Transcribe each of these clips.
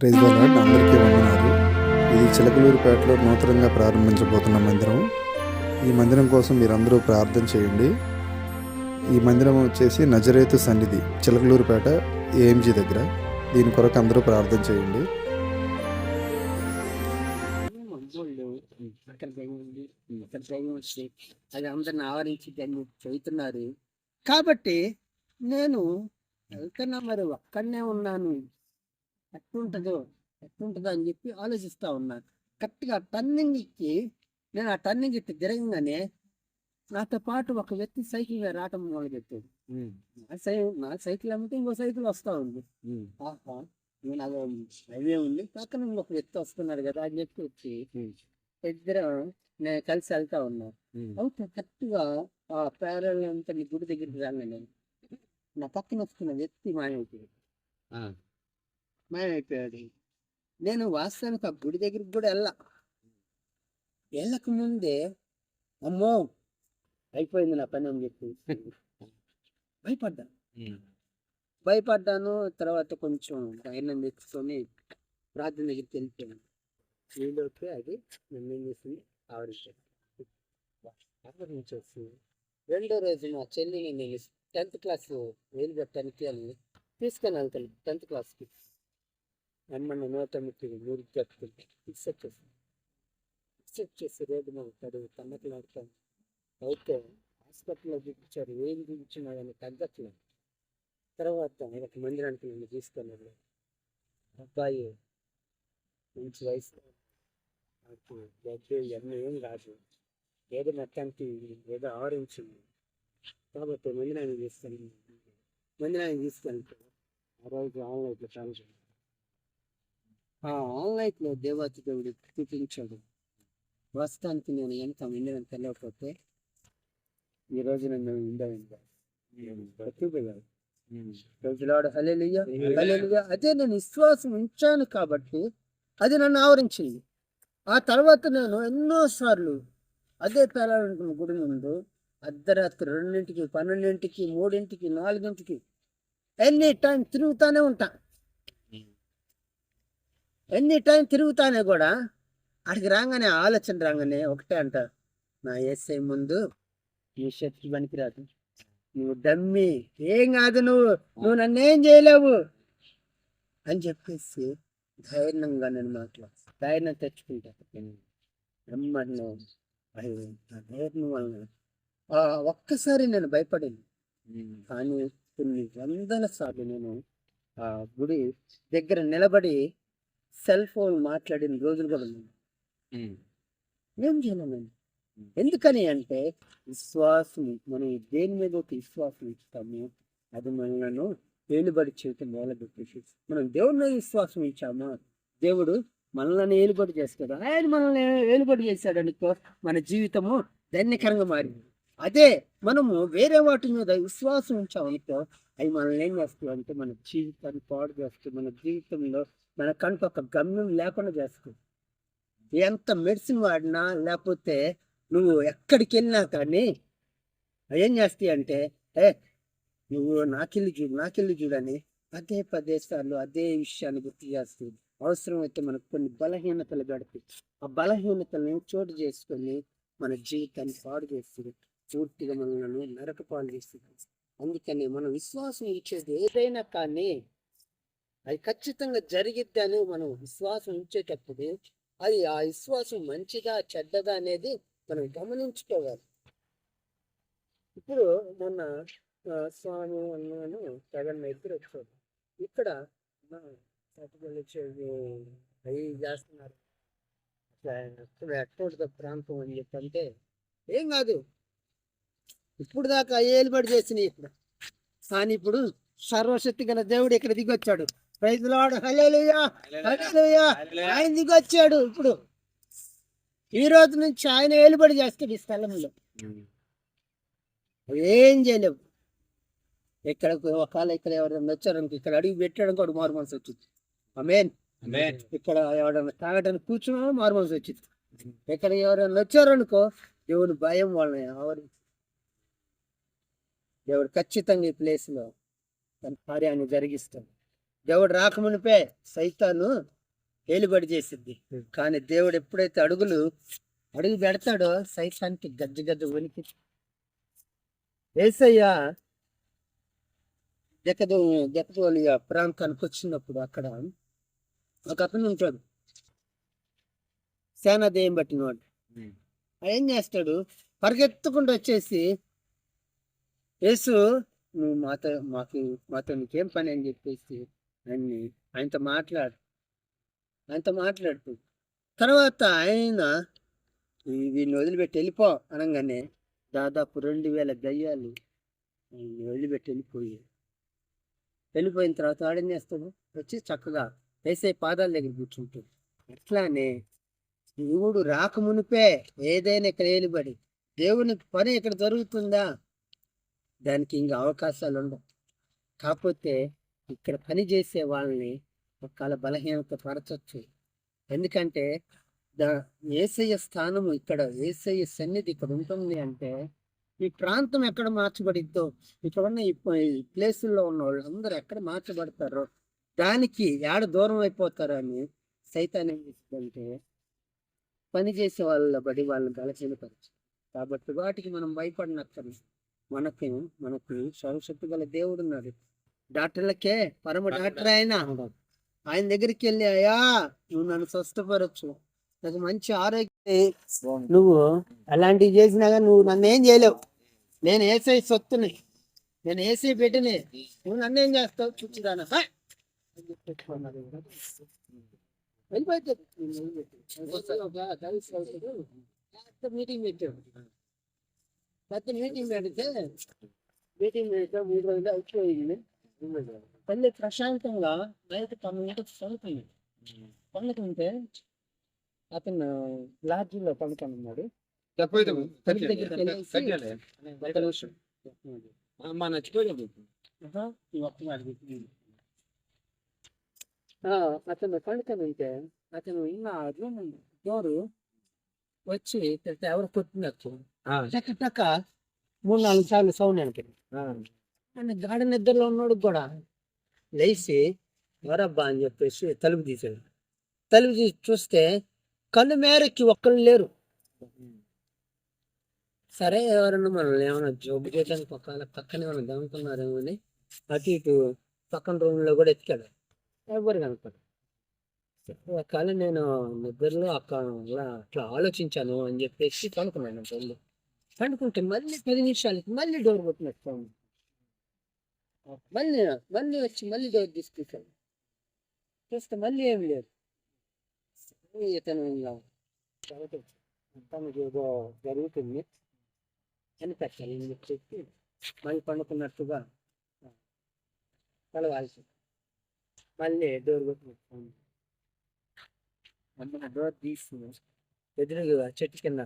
Praise the అందరికీ వందనాలు. ఇది చిలకలూరుపేటలో నూతనంగా ప్రారంభించబోతున్న మందిరం. ఈ మందిరం కోసం మీరందరూ ప్రార్థన చేయండి. ఈ మందిరం వచ్చేసి నజరేతు సన్నిధి చిలకలూరుపేట ఏఎంజీ దగ్గర. దీని కొరకు అందరూ ప్రార్థన చేయండి. అది అందరిని ఆవరించి దాన్ని చెబుతున్నారు కాబట్టి నేను వెళ్తున్నా మరి ఒక్కడనే ఉన్నాను. ఎట్లుంటుందో ఎట్లుంటుందో అని చెప్పి ఆలోచిస్తా ఉన్నాను కరెక్ట్గా టర్నింగ్ ఇచ్చి నేను ఆ టర్నింగ్ ఇట్టి తిరగగానే నాతో పాటు ఒక వ్యక్తి సైకిల్ మీద రావటం మొదలుపెట్టాడు. నా సై నా సైకిల్ అమ్మితే ఇంకో సైకిల్ వస్తా ఉంది. ఆహా నేను అది హైవే ఉంది. పక్కన ఇంకొక వ్యక్తి వస్తున్నాడు కదా అని చెప్పి వచ్చి ఇద్దరు నేను కలిసి వెళ్తా ఉన్నా. అయితే కరెక్ట్గా ఆ పేరల్ అంతా నీ గుడి దగ్గరికి రాను నేను నా పక్కన వస్తున్న వ్యక్తి మాయమైపోయాడు మాయమైపోయాడు నేను వాస్తవానికి ఆ గుడి దగ్గరికి కూడా వెళ్ళా. వెళ్ళక ముందే అమ్మో అయిపోయింది నా పని అని చెప్పి. భయపడ్డా. భయపడ్డాను తర్వాత కొంచెం ధైర్యం తెచ్చుకొని ప్రార్థన దగ్గరికి వెళ్ళిపోయాను. వీళ్ళకి అది నన్ను ఏం చేసింది? వస్తుంది రెండో రోజు మా చెల్లిని నేను టెన్త్ క్లాస్ వేలు పెట్టడానికి వెళ్ళి తీసుకొని వెళ్తాను టెన్త్ క్లాస్కి. అమ్మని నూట ముప్పై మూడు చెప్తుంది ఫిక్స్ వచ్చేసి ఫిక్స్ వచ్చేసి రోడ్డు మీద పడి తమ్మకలాడతాను అయితే హాస్పిటల్లో చూపించారు ఏం చూపించినా కానీ తగ్గట్లేదు తర్వాత ఒక మందిరానికి నన్ను తీసుకెళ్ళాడు అబ్బాయి మంచి వయసు నాకు బ్లడ్ ఇవన్నీ ఏం రాదు ఏదో మొత్తానికి ఏదో ఆవరించింది కాబట్టి మందిరాన్ని తీసుకెళ్ళి మందిరాన్ని తీసుకెళ్తే ఆ రోజు ఆన్లైన్లో కాల్చి ఆ ఆన్లైన్లో దేవాతి దేవుడు చూపించాడు. ప్రస్తుతానికి నేను ఎంత విండని తెలియకపోతే ఈ రోజు నన్ను ఉండవు అదే నేను విశ్వాసం ఉంచాను కాబట్టి అది నన్ను ఆవరించింది. ఆ తర్వాత నేను ఎన్నోసార్లు అదే పేలాడుకున్న గుడి ముందు అర్ధరాత్రి రెండింటికి పన్నెండింటికి మూడింటికి నాలుగింటికి ఎనీ టైం తిరుగుతానే ఉంటాను ఎన్ని టైం తిరుగుతానే కూడా అక్కడికి రాగానే ఆలోచన రాగానే ఒకటే అంటారు. నా ఏసై ముందు నీ శక్తి పనికిరాదు. నువ్వు డమ్మి ఏం కాదు నువ్వు నువ్వు నన్నేం చేయలేవు అని చెప్పేసి ధైర్యంగా నేను మాట్లాడు ధైర్యం తెచ్చుకుంటాను బ్రహ్మను ధైర్యం వలన ఒక్కసారి నేను భయపడింది. కానీ కొన్ని వందల సార్లు నేను ఆ గుడి దగ్గర నిలబడి సెల్ ఫోన్ మాట్లాడిన రోజులు కూడా ఉన్నాయి ఏం చేయలేను నేను ఎందుకని అంటే విశ్వాసం మనం దేని మీద ఒక విశ్వాసం ఇస్తాము అది మనలను ఏలుబడి చేయటం మొదలుపెట్టేసి మనం దేవుడి మీద విశ్వాసం ఇచ్చామా? దేవుడు మనల్ని ఏలుబడి చేస్తాడు. ఆయన మనల్ని ఏలుబడి చేశాడు అనుకో మన జీవితము ధన్యకరంగా మారింది. అదే మనము వేరే వాటి మీద విశ్వాసం ఉంచామనుకో అవి మనల్ని ఏం చేస్తాయి అంటే మన జీవితాన్ని పాడు చేస్తాయి. మన జీవితంలో మన కంటే ఒక గమ్యం లేకుండా చేస్తాయి ఎంత మెడిసిన్ వాడినా లేకపోతే నువ్వు ఎక్కడికి వెళ్ళినా కానీ ఏం చేస్తాయి అంటే ఏ నువ్వు నాకెళ్ళి చూడు నాకెళ్ళి చూడని అదే పదే సార్లు అదే విషయాన్ని గుర్తు చేస్తుంది అవసరమైతే మనకు కొన్ని బలహీనతలు గడిపి ఆ బలహీనతలను చోటు చేసుకొని మన జీవితాన్ని పాడు చేస్తుంది పూర్తిగా మనల్ని నరకపాలు చేస్తుంది అందుకని మన విశ్వాసం ఇచ్చేది ఏదైనా కానీ అది ఖచ్చితంగా జరిగిద్ది అని మనం విశ్వాసం ఉంచేటప్పుడు అది ఆ విశ్వాసం మంచిదా చెడ్డదా అనేది మనం గమనించుకోవాలి. ఇప్పుడు మొన్న స్వామి అన్నాను జగన్ ఇద్దరు వచ్చారు ఇక్కడ అవి చేస్తున్నారు. ఎక్కడ ప్రాంతం అని చెప్పంటే ఏం కాదు. ఇప్పుడు దాకా ఏలుబడి చేసినాయి ఇక్కడ కానీ ఇప్పుడు సర్వశక్తి గల దేవుడు ఇక్కడ దిగొచ్చాడు. హల్లెలూయా హల్లెలూయా ఆయన దిగొచ్చాడు ఇప్పుడు. ఈ రోజు నుంచి ఆయన ఏలుబడి చేస్తాడు ఈ స్థలంలో. ఏం చేయలేవు. ఇక్కడ ఒకవేళ ఇక్కడ ఎవరైనా వచ్చారనుకో ఇక్కడ అడిగి పెట్టడం కూడా మారు మనసు వచ్చింది. అమేన్ ఇక్కడ ఎవరైనా తాగడానికి కూర్చున్నా మారు మనసు వచ్చింది. ఇక్కడ ఎవరైనా వచ్చారనుకో దేవుని భయం వాళ్ళని ఆవరి దేవుడు ఖచ్చితంగా ఈ ప్లేస్లో తన కార్యాన్ని జరిగిస్తాడు దేవుడు రాకమునిపే సైతాను ఏలుబడి చేసిద్ది. కానీ దేవుడు ఎప్పుడైతే అడుగులు అడుగు పెడతాడో సైతానికి గజ్జ గజ్జ వణికి. ఏసయ్య జకదో జకదోలియ ప్రాంతానికి వచ్చినప్పుడు అక్కడ ఒక అతను ఉంటాడు. సేనాదేయం పట్టినవాడు. ఆయన ఏం చేస్తాడు? పరిగెత్తుకుంటూ వచ్చేసి యేసు నువ్వు మాతో మాకు మాతో నీకేం పని అని చెప్పేసి అని ఆయనతో మాట్లాడు. ఆయనతో మాట్లాడుతూ తర్వాత ఆయన "ఈ- వీడిని వదిలిపెట్టి వెళ్ళిపో అనగానే దాదాపు రెండు వేల దయ్యాలు ఆయన్ని వదిలిపెట్టి వెళ్ళిపోయి వెళ్ళిపోయిన తర్వాత ఆడేం చేస్తాడు? వచ్చి చక్కగా వేసే పాదాల దగ్గర కూర్చుంటాడు. అట్లానే దేవుడు రాకమునిపే ఏదైనా ఇక్కడ ఏలుబడి దేవుని పని ఇక్కడ జరుగుతుందా? దానికి ఇంకా అవకాశాలు ఉండవు. కాకపోతే ఇక్కడ పని చేసే వాళ్ళని ఒకళ్ళ బలహీనత పరచచ్చు. ఎందుకంటే ద ఏసయ్య స్థానము ఇక్కడ ఏసయ్య సన్నిధి ఇక్కడ ఉంటుంది అంటే ఈ ప్రాంతం ఎక్కడ మార్చబడిద్దో ఇక్కడ ఉన్న ఈ ప్లేసుల్లో ఉన్న వాళ్ళు అందరూ ఎక్కడ మార్చబడతారో దానికి ఏడ దూరం అయిపోతారో అని సైతాన్ని ఏం చేస్తుందంటే పని చేసే వాళ్ళ బడి వాళ్ళని బలహీనపరచు. కాబట్టి వాటికి మనం భయపడినక్కర్లేదు. మనకి మనకు సర్వశక్తి గల దేవుడు ఉన్నాడు డాక్టర్లకే పరమ డాక్టర్ ఆయన ఆయన దగ్గరికి వెళ్ళి అయ్యా నువ్వు నన్ను స్వస్థపరచు. నాకు మంచి ఆరోగ్యం నువ్వు అలాంటివి చేసినా కానీ నువ్వు నన్ను ఏం చేయలేవు. నేను ఏసై సొత్తుని నేను ఏసీ పెట్టిని నువ్వు నన్ను ఏం చేస్తావు చూచిదానా వెళ్ళిపోతుంది మీటింగ్ పెట్టాడు పెద్ద మీటింగ్ పెడితే మీటింగ్ పెట్టాం మూడు రోజులు అయిపోయింది తల్లి ప్రశాంతంగా బయట పన్నెండు చదువుతుంది పండుకుంటే అతను లాడ్జిలో పడుకున్నాడు. ఆ, అతను పండుకొని ఉంటే అతను ఇంకా రూమ్ డోరు వచ్చి ఎవరు కొట్టినట్టు? టక టక మూడు నాలుగు సార్లు సౌండ్ అనిపింది ఆయన గాఢ నిద్రలో ఉన్నాడు కూడా లేచి ఎవరబ్బా అని చెప్పేసి తలుపు తీసాడు తలుపు తీసి చూస్తే కళ్ళు మేరకి ఒక్కళ్ళు లేరు. సరే ఎవరన్నా మనల్ని ఏమైనా జోబు చేయడానికి ఒకవేళ పక్కన ఏమైనా దమ్ముకున్నారేమో అని అటు ఇటు పక్కన రూమ్లో కూడా ఎత్తికాడు. ఎవరు కనపడు ఒకవేళ నేను నిద్రలో అక్కడ అట్లా ఆలోచించాను అని చెప్పేసి పనుకున్నాను రోజు పండుకుంటే మళ్ళీ పది నిమిషాలకి మళ్ళీ డోర్ కొట్టినట్టు. మళ్ళీ మళ్ళీ వచ్చి మళ్ళీ డోర్ తీసుకుంటాను చూస్తే మళ్ళీ ఏం లేదు. ఇతను తనకి ఏదో జరుగుతుంది అని పెట్టాలి. అని చెప్పేసి మళ్ళీ పండుకున్నట్టుగా కలవాల్సి మళ్ళీ డోర్ కొట్టుకుంటుంది మళ్ళీ డోర్ తీసి ఎదురుగా చెట్టు కింద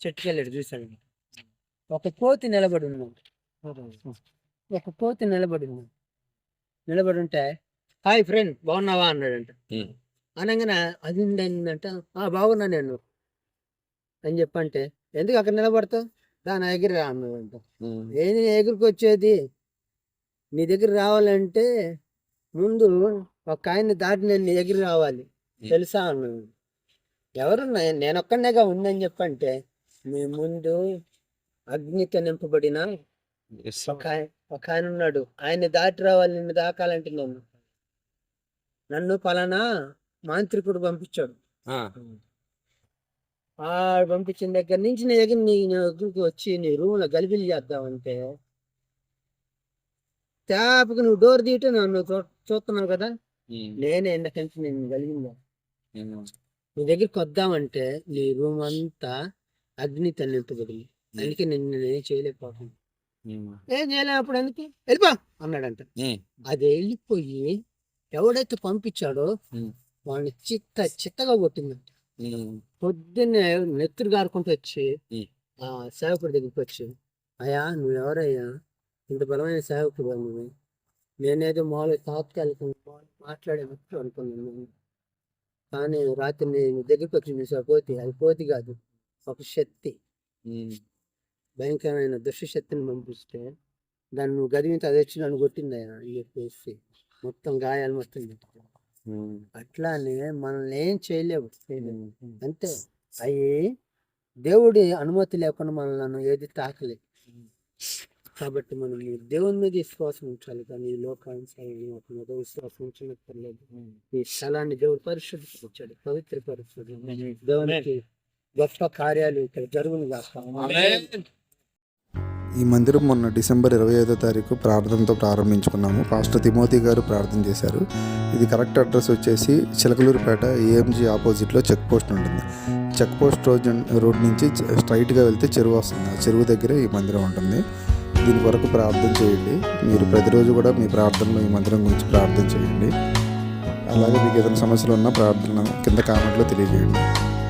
చెట్టుకి వెళ్ళాడు చూశాడు ఒక కోతి నిలబడి ఉన్నాడు ఒక కోతి నిలబడి ఉన్నాడు నిలబడి ఉంటే హాయ్ ఫ్రెండ్ బాగున్నావా? అన్నాడంట. అనగానే అది ఏంటంట ఆ బాగున్నా నేను. అని చెప్పంటే ఎందుకు అక్కడ నిలబడతావు? దాని ఎగిరి రా అన్నాడంట ఏంది ఎగురికి వచ్చేది? నీ దగ్గర రావాలంటే ముందు ఒక ఆయన్ని దాటి నేను ఎగిరి రావాలి. తెలుసా? అన్నాడు. ఎవరు నే- నేను ఒక్కనేగా ఉందని చెప్పంటే మీ ముందు అగ్నితో నింపబడిన ఒక ఒక ఆయన ఉన్నాడు. ఆయన్ని దాటి రావాలి నిన్ను దాకాలంటే నేను నన్ను పలానా మాంత్రికుడు పంపించాడు. ఆ. పంపించిన దగ్గర నుంచి నీ దగ్గర నీ దగ్గరికి వచ్చి నీ రూమ్లో గలిబిలి చేద్దామంటే తేపకి నువ్వు డోర్ తీయటం నన్ను చూ- చూస్తున్నావు కదా? నేనే ఎందుకంటే నేను గలిగిందా? నీ దగ్గరికి వద్దామంటే నీ రూమ్ అంతా అగ్నితో నింపబడింది అందుకే నిన్ను నేను చేయలేకపోతున్నాను. ఏం చేయలేనప్పుడు ఎందుకు? వెళ్ళిపో అన్నాడంట. అది వెళ్ళిపోయి ఎవడైతే పంపించాడో. వాళ్ళని చిత్త చిత్తగా కొట్టిందంట. పొద్దున్నే నెత్తురు గారుకుంటూ వచ్చి. ఆ సేవకుడి దగ్గరికి వచ్చి అయ్యా నువ్వు ఎవరయ్యా? ఇంత బలమైన సేవకుడు నువ్వు? నేనేదో మామూలుగా తాత్కాలిక మాట్లాడే వ్యక్తి అనుకున్నాను నేను. కానీ రాత్రి నేను దగ్గరికి వచ్చి చూసా కోతి అది కోతి కాదు ఒక శక్తి. భయంకరమైన దుష్ట శక్తిని పంపిస్తే దాన్ని నువ్వు గదివించి అది వచ్చి నన్ను కొట్టిందయ్యా అని చెప్పేసి మొత్తం గాయాలు మొత్తం. అట్లానే మనల్ని ఏం చేయలేవు. అంతే అవి దేవుడి అనుమతి లేకుండా మనల్ని ఏది తాకలేదు కాబట్టి మనం దేవుని మీద విశ్వాసం ఉంచాలి. కానీ ఈ వాటి మీద విశ్వాసం ఉంచలేదు ఈ స్థలాన్ని దేవుడు పరిశుద్ధపరిచాడు పవిత్ర పరిశుద్ధి దేవునికి గొప్ప కార్యాలు ఇక్కడ జరుగును కాక ఈ మందిరం మొన్న డిసెంబర్ ఇరవై ఐదో తారీఖు ప్రార్థనతో ప్రారంభించుకున్నాము. పాస్టర్ తిమోతి గారు ప్రార్థన చేశారు. ఇది కరెక్ట్ అడ్రస్ వచ్చేసి చిలకలూరుపేట ఏఎంజీ ఆపోజిట్లో చెక్ పోస్ట్ ఉంటుంది. చెక్ పోస్ట్ రోడ్ రోడ్ నుంచి స్ట్రైట్గా వెళ్తే చెరువు వస్తుంది. ఆ చెరువు దగ్గరే ఈ మందిరం ఉంటుంది. దీని కొరకు ప్రార్థన చేయండి. మీరు ప్రతిరోజు కూడా మీ ప్రార్థనలో ఈ మందిరం గురించి ప్రార్థన చేయండి. అలాగే మీకు ఏదైనా సమస్యలు ఉన్నా ప్రార్థన కింద కామెంట్లో తెలియజేయండి.